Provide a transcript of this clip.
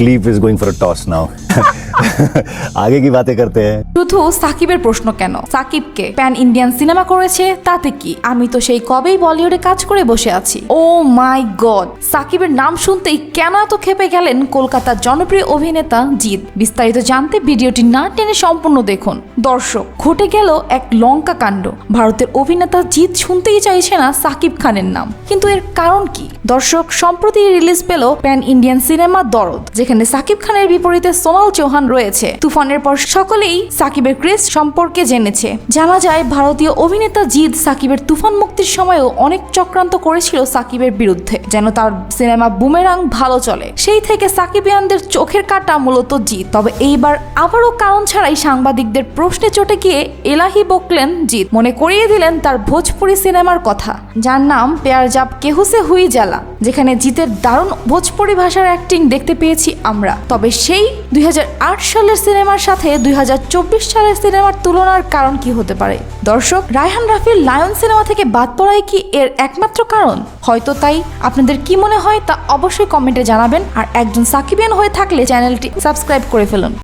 Sleep is going for toss now আগে কি বাতে করতে শুধু সাকিবের প্রশ্ন কেন? সাকিবকে প্যান ইন্ডিয়ান সিনেমা করেছে, তাতে কি? আমি তো সেই কবেই বলিউডে কাজ করে বসে আছি। ও মাই গড সাকিবের নাম শুনতেই কেন এত খেপে গেলেন কলকাতার জনপ্রিয় অভিনেতা জিৎ? বিস্তারিত জানতে ভিডিওটি না টেনে সম্পূর্ণ দেখুন। দর্শক, ঘটে গেল এক লঙ্কা কাণ্ড। ভারতের অভিনেতা জিৎ শুনতেই চাইছে না সাকিব খানের নাম। কিন্তু এর কারণ কি? দর্শক, সম্প্রতি রিলিজ পেল প্যান ইন্ডিয়ান সিনেমা দরদ, যেখানে সাকিব খানের বিপরীতে সোনাল চৌহান রয়েছে। তুফানের পর সকলেই সাকিবের ক্রেজ সম্পর্কে জেনেছে। জানা যায়, ভারতীয় অভিনেতা জিৎ সাকিবের তুফান মুক্তির সময়ও অনেক চক্রান্ত করেছিল সাকিবের বিরুদ্ধে, যেন তার সিনেমা বুমেরাং ভালো চলে। সেই থেকে সাকিবিয়ানদের চোখের কাটা মূলত জিৎ। তবে এইবার আবারও কারণ ছাড়াই সাংবাদিকদের প্রশ্নে চটে গিয়ে এলাহি বকলেন জিৎ। মনে করিয়ে দিলেন তার ভোজপুরি সিনেমার কথা, যার নাম পেয়ার জাব কেহুসে হুই জ্বালা, যেখানে জিতের দারুণ ভোজপুরি ভাষার অ্যাক্টিং দেখতে পেয়েছি আমরা। তবে সেই দু হাজার আট সালের সিনেমার সাথে দু হাজার চব্বিশ সালের সিনেমার তুলনার কারণ কি হতে পারে? দর্শক, রায়হান রাফির লায়ন সিনেমা থেকে বাদ পড়াই কি এর একমাত্র কারণ? হয়তো তাই। আপনাদের কি মনে হয় তা অবশ্যই কমেন্টে জানাবেন। আর একজন সাকিবিয়ান হয়ে থাকলে চ্যানেলটি সাবস্ক্রাইব করে ফেলুন।